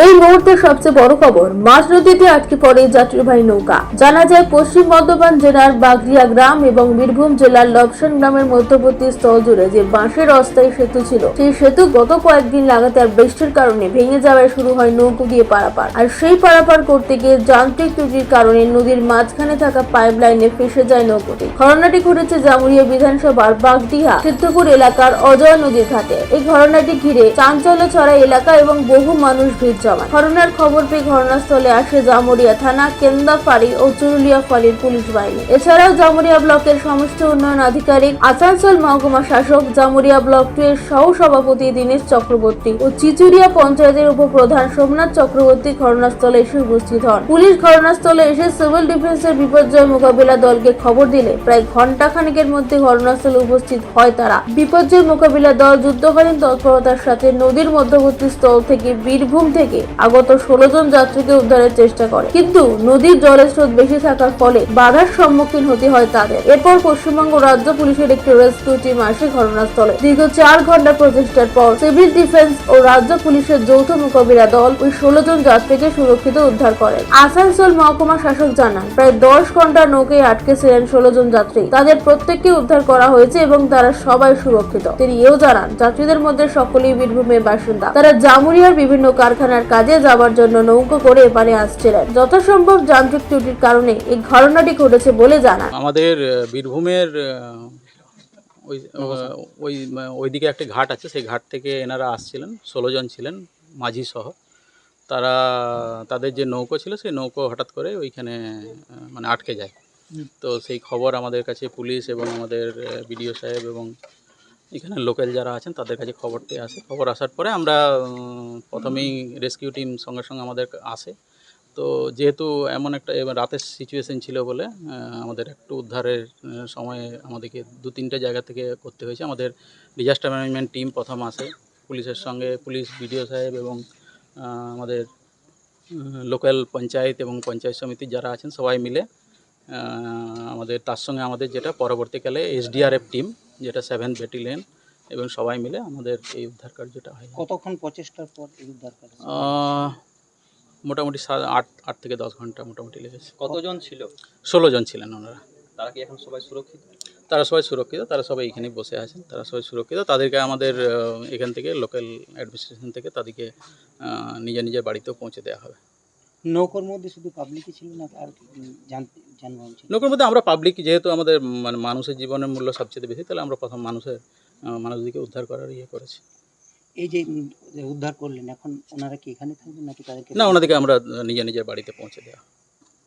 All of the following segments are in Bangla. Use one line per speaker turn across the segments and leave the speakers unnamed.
এই মুহূর্তে সবচেয়ে বড় খবর, মাঝ নদীতে আটকে পড়ে যাত্রীবাহী নৌকা। জানা যায়, পশ্চিম বর্ধমান জেলার বাগরিয়া গ্রাম এবং বীরভূম জেলার লবসন গ্রামের মধ্যবর্তী স্থল জুড়ে যে বাঁশের অস্থায়ী সেতু ছিল, সেই সেতু গত কয়েকদিন লাগাতার বৃষ্টির কারণে ভেঙে যাওয়ায় শুরু হয় নৌকো দিয়ে পারাপার। আর সেই পারাপার করতে গিয়ে যান্ত্রিক ত্রুটির কারণে নদীর মাঝখানে থাকা পাইপ লাইনে ফেসে যায় নৌকোটি। ঘটনাটি ঘটেছে জামুরিয়া বিধানসভার বাগদিহা সিদ্ধপুর এলাকার অজয় নদীর ঘাটে। এই ঘটনাটি ঘিরে চাঞ্চল্য ছড়া এলাকা এবং বহু মানুষ ভিড় জমান ঘটনার খবর পেয়ে ঘটনাস্থলে আসে জামুরিয়া থানা কেন্দা ফাঁড়ি ও চুরুলিয়া ফাঁড়ির পুলিশ বাহিনী। এছাড়াও জামুরিয়া ব্লকের সমষ্টি উন্নয়ন আধিকারিক, আসানসোল মহকুমা শাসক, জামুরিয়া ব্লক টু এর সহ সভাপতি দীনেশ চক্রবর্তী ও চিচুরিয়া পঞ্চায়েতের উপপ্রধান সোমনাথ চক্রবর্তী ঘটনাস্থলে এসে উপস্থিত হন। পুলিশ ঘটনাস্থলে এসে সিভিল ডিফেন্সের বিপর্যয় মোকাবিলা দলকে খবর দিলে প্রায় ঘণ্টা খানেকের মধ্যে ঘটনাস্থলে উপস্থিত হয় তারা। বিপর্যয় মোকাবিলা দল যুদ্ধকালীন তৎপরতার সাথে নদীর মধ্যবর্তী স্থল থেকে বীরভূম থেকে আগত ষোলো জন যাত্রীকে উদ্ধারের চেষ্টা করে। কিন্তু নদীর জলের স্রোত বেশি থাকার ফলে বাধার সম্মুখীন হতে হয় তাদের। এরপর পশ্চিমবঙ্গ রাজ্য পুলিশের একটি রেস্কিউ টিম আসে ঘটনাস্থলে। দীর্ঘ চার ঘণ্টা প্রচেষ্টার পর সিভিল ডিফেন্স ও রাজ্য পুলিশের যৌথ মোকাবিলা দল ওই ষোলো জন যাত্রীকে সুরক্ষিত উদ্ধার করেন আসানসোল মহকুমা শাসক জানান, প্রায় দশ ঘণ্টা নৌকে আটকে ছিলেন ষোলো জন যাত্রী। তাদের প্রত্যেককে উদ্ধার করা হয়েছে এবং তারা সবাই সুরক্ষিত। তিনি এও জানান, যাত্রীদের মধ্যে সকলেই বীরভূমের বাসিন্দা। তারা জামুরিয়ার বিভিন্ন কারখানার কাজে যাবার জন্য নৌকো করে এপারে আসছিলেন। যথাসম্ভব যান্ত্রিক ত্রুটির কারণে এই ঘটনাটি ঘটেছে বলে জানান।
আমাদের বীরভূমের ওই ওই ওইদিকে একটা ঘাট আছে সেই ঘাট থেকে এনারা আসছিলেন ষোলো জন ছিলেন মাঝি সহ। তারা তাদের যে নৌকো ছিল সেই নৌকো হঠাৎ করে ওইখানে মানে আটকে যায়। তো সেই খবর আমাদের কাছে পুলিশ এবং আমাদের বিডিও সাহেব এবং এখানে লোকাল যারা আছেন, তাদের কাছে খবরটি আসে। খবর আসার পরে আমরা প্রথমেই রেস্কিউ টিম সঙ্গে সঙ্গে আমাদের আসে। তো যেহেতু এমন একটা এবার রাতের সিচুয়েশন ছিল বলে আমাদের একটু উদ্ধারের সময় আমাদেরকে দু তিনটে জায়গা থেকে করতে হয়েছে। আমাদের ডিজাস্টার ম্যানেজমেন্ট টিম প্রথম আসে। পুলিশের সঙ্গে পুলিশ, বিডিও সাহেব এবং আমাদের লোকাল পঞ্চায়েত এবং পঞ্চায়েত সমিতির যারা আছেন সবাই মিলে আমাদের, তার সঙ্গে আমাদের যেটা পরবর্তীকালে এসডিআরএফ টিম যেটা সেভেন ব্যাটালিয়ন এবং সবাই মিলে আমাদের এই উদ্ধার কার্যটা হয়।
কতক্ষণ প্রচেষ্টার পর এই উদ্ধার কাজ
আহ, মোটামুটি আট আট থেকে দশ ঘণ্টা মোটামুটি লেগেছে।
কতজন ছিল?
ষোলো জন ছিলেন ওনারা।
তারা কি এখন সবাই সুরক্ষিত?
তারা সবাই সুরক্ষিত তারা সবাই এখানেই বসে আছেন তারা সবাই সুরক্ষিত। তাদেরকে আমাদের এখান থেকে লোকাল অ্যাডমিনিস্ট্রেশন থেকে তাদেরকে নিজের নিজের বাড়িতেও পৌঁছে দেওয়া হবে।
নৌকোর মধ্যে শুধু পাবলিকই ছিল না আর যানবাহন ছিল?
মধ্যে আমরা পাবলিক যেহেতু আমাদের মানে মানুষের জীবনের মূল্য সবচেয়ে বেশি তাহলে আমরা প্রথম মানুষের মানুষদেরকে উদ্ধার করার ইয়ে করেছি।
এই যে উদ্ধার করলেন এখন ওনারা কি এখানে থাকবেন নাকি তাদেরকে
না ওনাদেরকে আমরা নিজের নিজের বাড়িতে পৌঁছে দেওয়া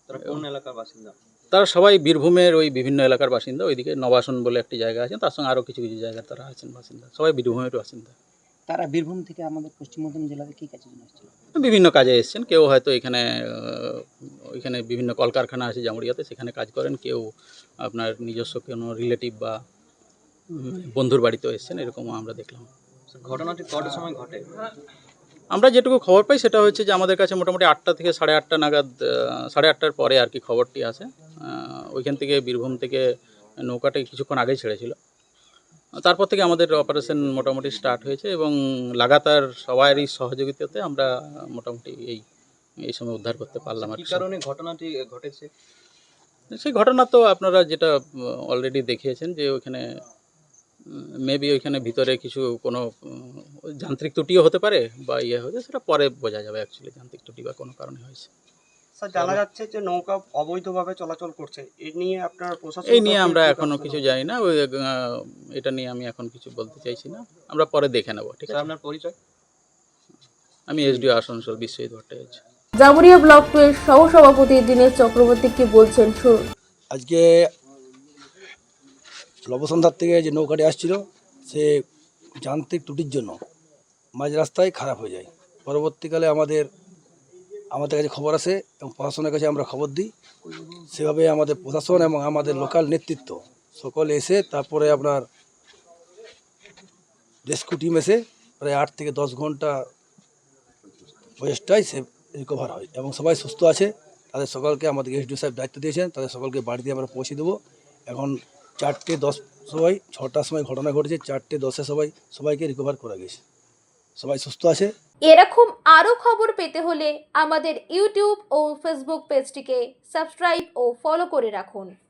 তারা কোন এলাকার বাসিন্দা?
তারা সবাই বীরভূমের ওই বিভিন্ন এলাকার বাসিন্দা ওইদিকে নবাসন বলে একটি জায়গা আছে তার সঙ্গে আরও কিছু কিছু জায়গায় তারা আছেন বাসিন্দা। সবাই বীরভূমের বাসিন্দা।
তারা বীরভূম থেকে আমাদের পশ্চিম বর্ধমান জেলাতে কি কাজে জন্য আসছিল
বিভিন্ন কাজে এসেছেন। কেউ হয়তো এখানে ওইখানে বিভিন্ন কলকারখানা আছে জামুড়িয়াতে সেখানে কাজ করেন। কেউ আপনার নিজস্ব কোনো রিলেটিভ বা বন্ধুর বাড়িতেও এসেছেন এরকমও আমরা দেখলাম।
ঘটনাটি কটার সময় ঘটে?
আমরা যেটুকু খবর পাই সেটা হচ্ছে যে আমাদের কাছে মোটামুটি আটটা থেকে সাড়ে আটটা নাগাদ সাড়ে আটটার পরে আর কি খবরটি আসে। ওইখান থেকে বীরভূম থেকে নৌকাটা কিছুক্ষণ আগেই ছেড়েছিল। তারপর থেকে আমাদের অপারেশন মোটামুটি স্টার্ট হয়েছে এবং লাগাতার সবারই সহযোগিতাতে আমরা মোটামুটি এই এই সময় উদ্ধার করতে পারলাম আর
কি
কি।
কারণে ঘটনাটি ঘটেছে
সেই ঘটনা তো আপনারা যেটা অলরেডি দেখিয়েছেন যে ওইখানে মেবি ওইখানে ভিতরে কিছু কোনো যান্ত্রিক ত্রুটিও হতে পারে বা ইয়ে হয়েছে সেটা পরে বোঝা যাবে অ্যাকচুয়ালি যান্ত্রিক ত্রুটি বা কোনো কারণে হয়েছে
স্যার জানা যাচ্ছে যে নৌকা অবৈধভাবে চলাচল করছে। এই নিয়ে আপনার প্রশাসন
এই নিয়ে আমরা
এখনও
কিছু জানি না। ওই এটা নিয়ে আমি এখন কিছু বলতে চাইছি না। আমরা পরে দেখে নেব ঠিক আছে?
আপনার পরিচয়?
আমি SDO Asansol Biswajit Bhattacharya.
Jamuria block two এর সহ সভাপতি দীনেশ চক্রবর্তী কি বলছেন? শুনুন
আজকে লবসন্ধার থেকে যে নৌকাটি আসছিল সে যান্ত্রিক ত্রুটির জন্য মাঝ রাস্তায় খারাপ হয়ে যায়। পরবর্তীকালে আমাদের আমাদের কাছে খবর আসে এবং প্রশাসনের কাছে আমরা খবর দিই। সেভাবে আমাদের প্রশাসন এবং আমাদের লোকাল নেতৃত্ব সকলে এসে তারপরে আপনার রেস্কিউ টিম এসে প্রায় আট থেকে দশ ঘণ্টা প্রচেষ্টায় সে রিকভার হয় এবং সবাই সুস্থ আছে। তাদের সকলকে আমাদের এসডিও সাহেব দায়িত্ব দিয়েছেন, তাদের সকলকে বাড়িতে আমরা পৌঁছে দেবো। এখন চারটে দশ সবাই ছটার সময় ঘটনা ঘটেছে, চারটে দশে সবাই, সবাইকে রিকভার করা গেছে। সবাই সুস্থ আছে?
এরকম আরও খবর পেতে হলে আমাদের ইউটিউব ও ফেসবুক পেজটিকে সাবস্ক্রাইব ও ফলো করে রাখুন।